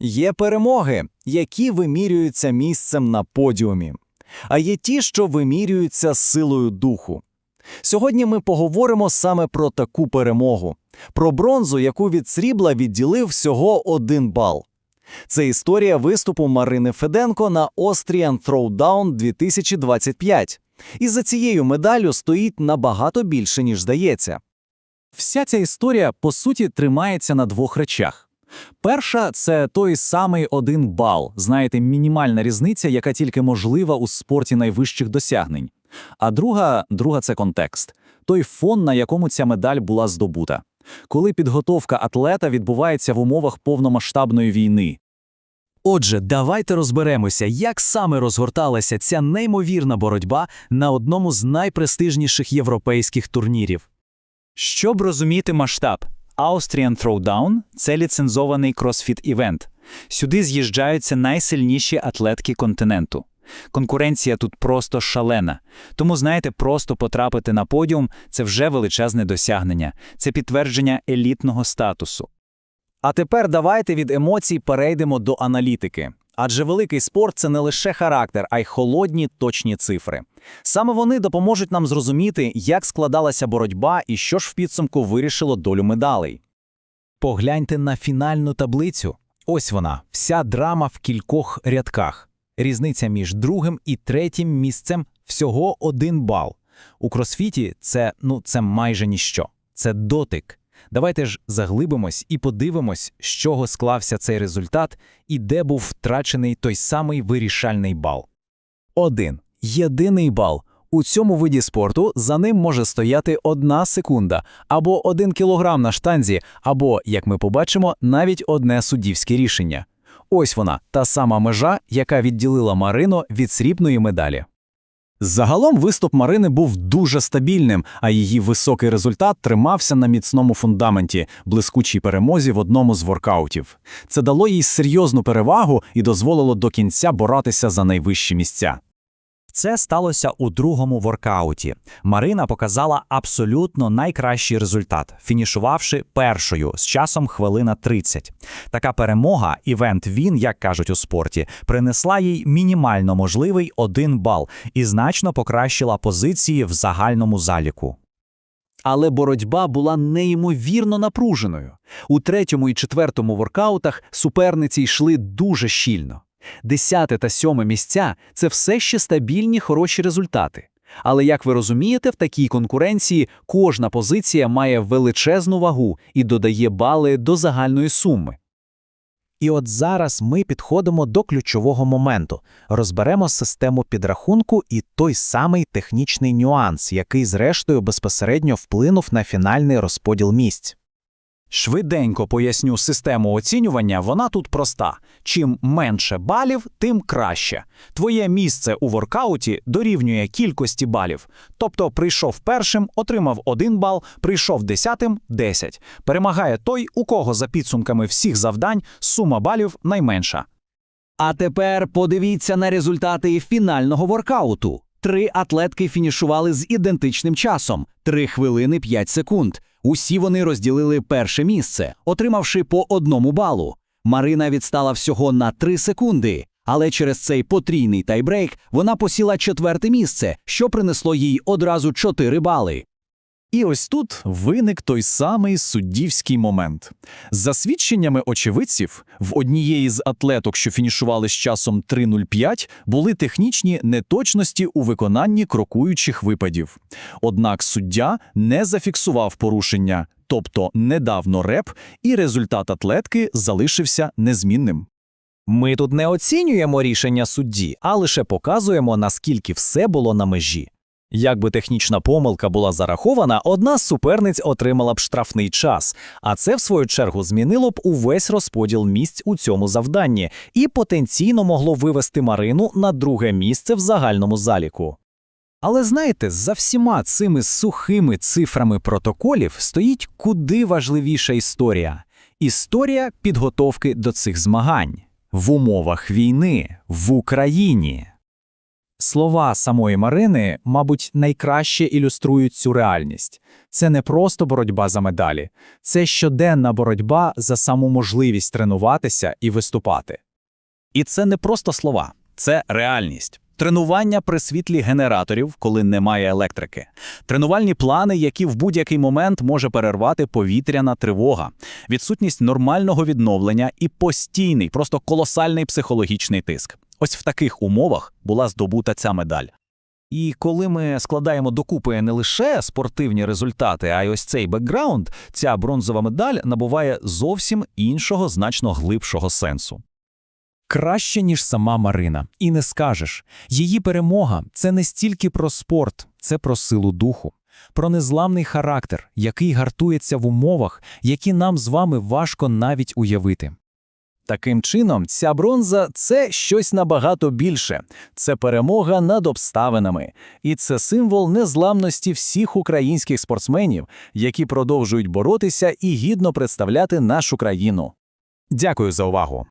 Є перемоги, які вимірюються місцем на подіумі, а є ті, що вимірюються силою духу. Сьогодні ми поговоримо саме про таку перемогу, про бронзу, яку від срібла відділив всього один бал. Це історія виступу Марини Феденко на Austrian Throwdown 2025. І за цією медаллю стоїть набагато більше, ніж здається. Вся ця історія, по суті, тримається на двох речах. Перша це той самий один бал, знаєте, мінімальна різниця, яка тільки можлива у спорті найвищих досягнень. А друга, друга це контекст, той фон, на якому ця медаль була здобута. Коли підготовка атлета відбувається в умовах повномасштабної війни. Отже, давайте розберемося, як саме розгорталася ця неймовірна боротьба на одному з найпрестижніших європейських турнірів. Щоб розуміти масштаб, Austrian Throwdown – це ліцензований кросфіт-івент. Сюди з'їжджаються найсильніші атлетки континенту. Конкуренція тут просто шалена. Тому, знаєте, просто потрапити на подіум – це вже величезне досягнення, це підтвердження елітного статусу. А тепер давайте від емоцій перейдемо до аналітики. Адже великий спорт це не лише характер, а й холодні точні цифри. Саме вони допоможуть нам зрозуміти, як складалася боротьба і що ж в підсумку вирішило долю медалей. Погляньте на фінальну таблицю. Ось вона, вся драма в кількох рядках. Різниця між другим і третім місцем всього один бал. У кросфіті це, ну, це майже ніщо. Це дотик. Давайте ж заглибимось і подивимось, з чого склався цей результат і де був втрачений той самий вирішальний бал. Один. Єдиний бал. У цьому виді спорту за ним може стояти одна секунда, або один кілограм на штанзі, або, як ми побачимо, навіть одне суддівське рішення. Ось вона, та сама межа, яка відділила Марину від срібної медалі. Загалом виступ Марини був дуже стабільним, а її високий результат тримався на міцному фундаменті, блискучій перемозі в одному з воркаутів. Це дало їй серйозну перевагу і дозволило до кінця боратися за найвищі місця. Це сталося у другому воркауті. Марина показала абсолютно найкращий результат, фінішувавши першою з часом хвилина 30. Така перемога, івент він, як кажуть у спорті, принесла їй мінімально можливий один бал і значно покращила позиції в загальному заліку. Але боротьба була неймовірно напруженою. У третьому і четвертому воркаутах суперниці йшли дуже щільно. Десяте та сьоме місця це все ще стабільні хороші результати. Але, як ви розумієте, в такій конкуренції кожна позиція має величезну вагу і додає бали до загальної суми. І от зараз ми підходимо до ключового моменту, розберемо систему підрахунку і той самий технічний нюанс, який, зрештою, безпосередньо вплинув на фінальний розподіл місць. Швиденько поясню систему оцінювання, вона тут проста. Чим менше балів, тим краще. Твоє місце у воркауті дорівнює кількості балів. Тобто прийшов першим, отримав один бал, прийшов десятим – 10. Перемагає той, у кого за підсумками всіх завдань сума балів найменша. А тепер подивіться на результати фінального воркауту. Три атлетки фінішували з ідентичним часом 3 хвилини 5 секунд. Усі вони розділили перше місце, отримавши по одному балу. Марина відстала всього на 3 секунди, але через цей потрійний тайбрейк вона посіла четверте місце, що принесло їй одразу 4 бали. І ось тут виник той самий суддівський момент. За свідченнями очевидців, в однієї з атлеток, що фінішували з часом 3.05, були технічні неточності у виконанні крокуючих випадів. Однак суддя не зафіксував порушення, тобто не дав нореп, і результат атлетки залишився незмінним. Ми тут не оцінюємо рішення судді, а лише показуємо, наскільки все було на межі. Якби технічна помилка була зарахована, одна з суперниць отримала б штрафний час, а це, в свою чергу, змінило б увесь розподіл місць у цьому завданні і потенційно могло вивести Марину на друге місце в загальному заліку. Але знаєте, за всіма цими сухими цифрами протоколів стоїть куди важливіша історія історія підготовки до цих змагань в умовах війни в Україні. Слова самої Марини, мабуть, найкраще ілюструють цю реальність. Це не просто боротьба за медалі, це щоденна боротьба за саму можливість тренуватися і виступати. І це не просто слова, це реальність. Тренування при світлі генераторів, коли немає електрики. Тренувальні плани, які в будь-який момент може перервати повітряна тривога, відсутність нормального відновлення і постійний, просто колосальний психологічний тиск. Ось в таких умовах була здобута ця медаль. І коли ми складаємо докупи не лише спортивні результати, а й ось цей бекграунд, ця бронзова медаль набуває зовсім іншого, значно глибшого сенсу. Краще, ніж сама Марина. І не скажеш. Її перемога – це не стільки про спорт, це про силу духу, про незламний характер, який гартується в умовах, які нам з вами важко навіть уявити. Таким чином, ця бронза це щось набагато більше. Це перемога над обставинами. І це символ незламності всіх українських спортсменів, які продовжують боротися і гідно представляти нашу країну. Дякую за увагу.